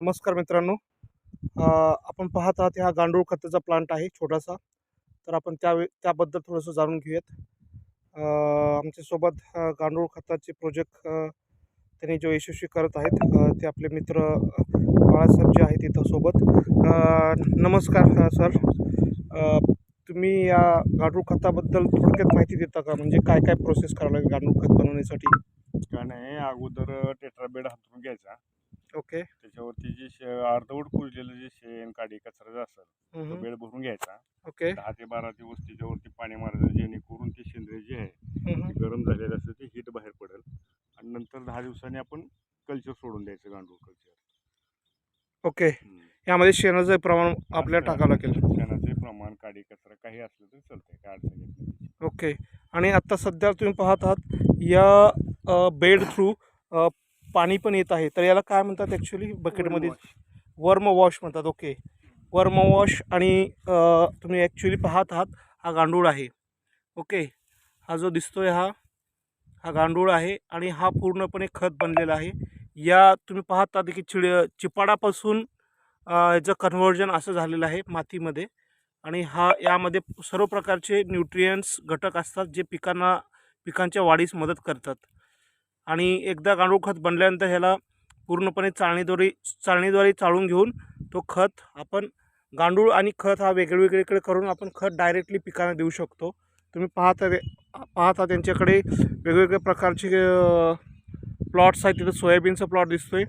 नमस्कार मित्रांनो. आपण पाहत आहात हा गांडूळ खताचा प्लांट आहे छोटासा. तर आपण त्या त्याबद्दल थोडंसं जाणून घेऊयात. आमच्यासोबत गांडूळ खताचे प्रोजेक्ट त्यांनी जो यशस्वी करत आहेत ते आपले मित्र बाळासाहेब जे आहेत इथं सोबत. नमस्कार सर. तुम्ही या गांडूळ खताबद्दल थोडक्यात माहिती देता का? म्हणजे काय काय प्रोसेस करावं लागेल गांडूळ खत बनवण्यासाठी? का नाही अगोदर टेट्राबेड हातून घ्यायचा. ओके. त्याच्यावरती जे शे अर्धवट कुजलेलं जे शेण काडी कचरा जे असेल तो हम्म. बेड भरून घ्यायचा. ओके. दहा ते बारा दिवस त्याच्यावरती पाणी मारायचं जेणेकरून ते सेंद्रिय जे आहे हम्म. ते गरम झालेलं असतं ते हीट बाहेर पडेल. आणि नंतर दहा दिवसांनी आपण कल्चर सोडून द्यायचं गांडूळ कल्चर. ओके. यामध्ये शेणाचं प्रमाण आपल्याला टाकावं लागेल. शेणाचे प्रमाण काडी कचरा काही असलं तरी चालतंय काय अडचण येत नाही ओके. आणि आत्ता सध्या तुम्ही पाहत आहात या बेड थ्रू पाणी पण येत आहे. तर याला काय म्हणतात ॲक्च्युली बकेटमध्ये वर्म वॉश म्हणतात. ओके वर्म वॉश आणि तुम्ही ॲक्च्युली पाहत आहात हा गांडूळ आहे. ओके हा जो दिसतोय हा हा गांडूळ आहे आणि हा पूर्णपणे खत बनलेला आहे. या तुम्ही पाहत आहात की चिड चिपाडापासून याचं कन्व्हर्जन असं झालेलं आहे मातीमध्ये. आणि हा यामध्ये सर्व प्रकारचे न्यूट्रियंट्स घटक असतात जे पिकांना पिकांच्या वाढीस मदत करतात. आणि एकदा गांडूळ खत बनल्यानंतर ह्याला पूर्णपणे चाळणीद्वारे चाळणीद्वारे चाळून घेऊन तो खत आपण गांडूळ आणि खत हा वेगळेवेगळीकडे करून आपण खत डायरेक्टली पिकांना देऊ शकतो. तुम्ही पाहता पाहता त्यांच्याकडे वेगवेगळ्या प्रकारचे प्लॉट्स आहेत. तिथं सोयाबीनचा प्लॉट दिसतो आहे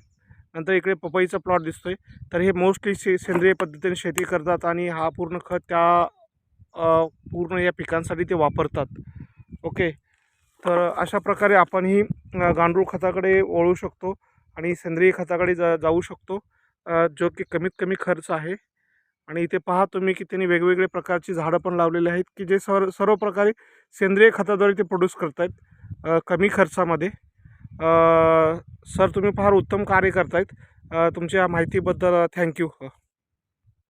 नंतर इकडे पपईचा प्लॉट दिसतो आहे तर हे मोस्टली से सेंद्रिय पद्धतीने शेती करतात आणि हा पूर्ण खत त्या पूर्ण या पिकांसाठी ते वापरतात. ओके तर अशा प्रकारे आपणही गांडूळ खताकडे वळू शकतो आणि सेंद्रिय खताकडे जा जाऊ शकतो. जो की कमीत कमी खर्च आहे. आणि इथे पहा तुम्ही की त्यांनी वेगवेगळे प्रकारची झाडं पण लावलेली आहेत की जे सर्व सर्व प्रकारे सेंद्रिय खताद्वारे ते प्रोड्यूस करत आहेत कमी खर्चामध्ये. सर तुम्ही फार उत्तम कार्य करतायत. तुमच्या माहितीबद्दल थँक्यू.